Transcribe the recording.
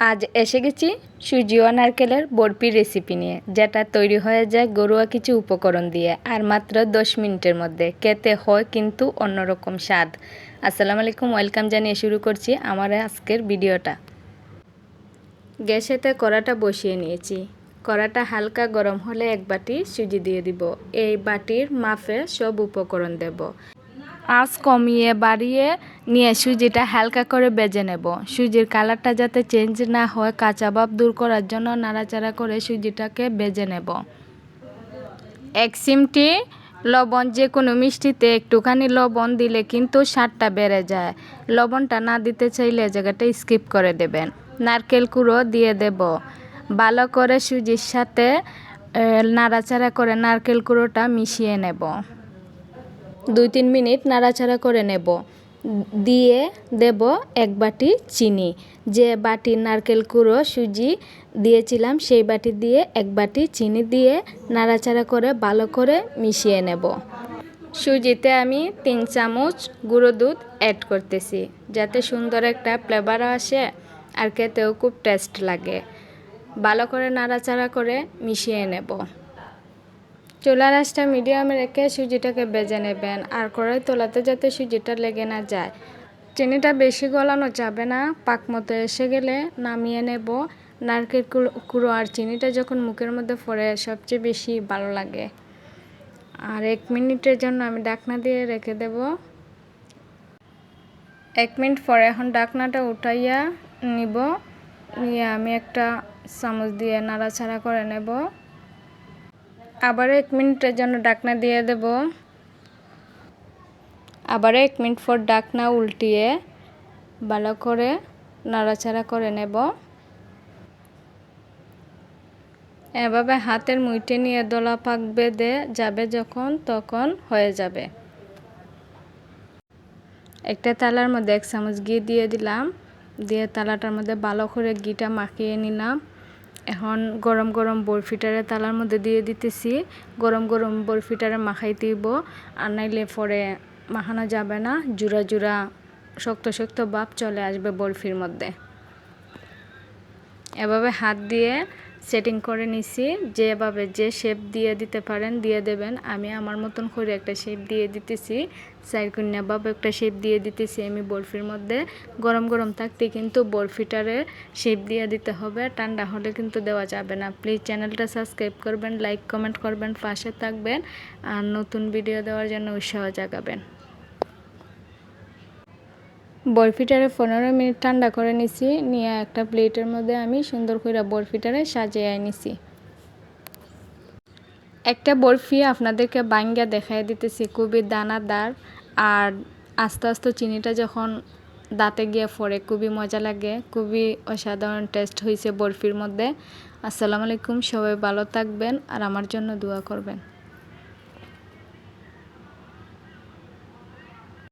আজ এসে গেছি সুজি ও নারকেলের বরফি রেসিপি নিয়ে, যেটা তৈরি হয়ে যায় গরুয়া কিছু উপকরণ দিয়ে, আর মাত্র দশ মিনিটের মধ্যে। খেতে হয় কিন্তু অন্যরকম স্বাদ। আসসালামু আলাইকুম, ওয়েলকাম জানিয়ে শুরু করছি আমার আজকের ভিডিওটা। গ্যাসেতে কড়াটা বসিয়ে নিয়েছি। কড়াটা হালকা গরম হলে এক বাটি সুজি দিয়ে দিব। এই বাটির মাপে সব উপকরণ দেব। আঁচ কমিয়ে বাড়িয়ে নিয়ে সুজিটা হালকা করে বেজে নেব। সুজির কালারটা যাতে চেঞ্জ না হয়, কাঁচা ভাব দূর করার জন্য নাড়াচাড়া করে সুজিটাকে বেজে নেব। এক সিমটি লবণ, যে কোনো মিষ্টিতে একটুখানি লবণ দিলে কিন্তু স্বাদটা বেড়ে যায়। লবণটা না দিতে চাইলে জায়গাটা স্কিপ করে দেবেন। নারকেল কুড়ো দিয়ে দেব। ভালো করে সুজির সাথে নাড়াচাড়া করে নারকেল কুড়োটা মিশিয়ে নেব। দুই তিন মিনিট নাড়াচাড়া করে নেব। দিয়ে দেব এক বাটি চিনি। যে বাটি নারকেল কুড়ো, সুজি দিয়েছিলাম, সেই বাটি দিয়ে এক বাটি চিনি দিয়ে নাড়াচাড়া করে ভালো করে মিশিয়ে নেব। সুজিতে আমি তিন চামচ গুঁড়ো দুধ অ্যাড করতেছি, যাতে সুন্দর একটা ফ্লেভার আসে আর খেতেও খুব টেস্ট লাগে। ভালো করে নাড়াচাড়া করে মিশিয়ে নেব। চুলা রাসটা মিডিয়ামে রেখে সুজিটাকে বেজে নেবেন আর কড়াই তোলাতে যাতে সুজিটা লেগে না যায়। চিনিটা বেশি গলানো যাবে না, পাক মতো এসে গেলে নামিয়ে নেব। নারকেল কুড়ো আর চিনিটা যখন মুখের মধ্যে পড়ে সবচেয়ে বেশি ভালো লাগে। আর এক মিনিটের জন্য আমি ডাকনা দিয়ে রেখে দেব। এক মিনিট পরে এখন ডাকনাটা উঠাইয়া নিব। নিয়ে আমি একটা চামচ দিয়ে নাড়াচাড়া করে নেব। আবার এক মিনিটের জন্য ডাকনা দিয়ে দেব। আবার এক মিনিট পর ডাকনা উল্টিয়ে ভালো করে নাড়াচাড়া করে নেব। এভাবে হাতের মুইটে নিয়ে দোলা পাক বেঁধে যাবে যখন তখন হয়ে যাবে। একটা তালার মধ্যে এক চামচ ঘি দিয়ে দিলাম। দিয়ে তালাটার মধ্যে ভালো করে ঘিটা মাখিয়ে নিলাম। এখন গরম গরম বরফিটারে তালার মধ্যে দিয়ে দিতেছি। গরম গরম বরফিটারে মাখাই দিব। আর নাইলে পরে মাখানো যাবে না। জুড়া জুড়া শক্ত শক্ত বাপ চলে আসবে বরফির মধ্যে। এভাবে হাত দিয়ে সেটিং করে নিছি, যেভাবে যে শেপ দিয়ে দিতে পারেন, দিয়ে দেবেন। আমি আমার মতন করে একটা শেপ দিয়ে দিতেছি। সাইকুন্যাভাবে একটা শেপ দিয়ে দিতেছি আমি বরফির মধ্যে। গরম গরম থাকতে কিন্তু বরফিটারে শেপ দিয়ে দিতে হবে। ঠান্ডা হলে কিন্তু দেওয়া যাবে না। প্লিজ চ্যানেলটা সাবস্ক্রাইব করবেন লাইক কমেন্ট করবেন, পাশে থাকবেন। আর নতুন ভিডিও দেওয়ার জন্য উৎসাহ জাগাবেন। বরফিটারে পনেরো মিনিট ঠান্ডা করে নিছি, নিয়ে একটা প্লেটের মধ্যে আমি সুন্দর করে বরফিটারে সাজিয়ে নিছি। একটা বরফি আপনাদেরকে বাঙ্গা দেখাই দিতেছি, খুবই দানাদার আর আস্তে আস্তে চিনিটা যখন দাঁতে গিয়ে পড়ে, খুবই মজা লাগে, খুবই অসাধারণ টেস্ট হয়েছে বরফির মধ্যে। আসসালামু আলাইকুম, সবাই ভালো থাকবেন আর আমার জন্য দোয়া করবেন।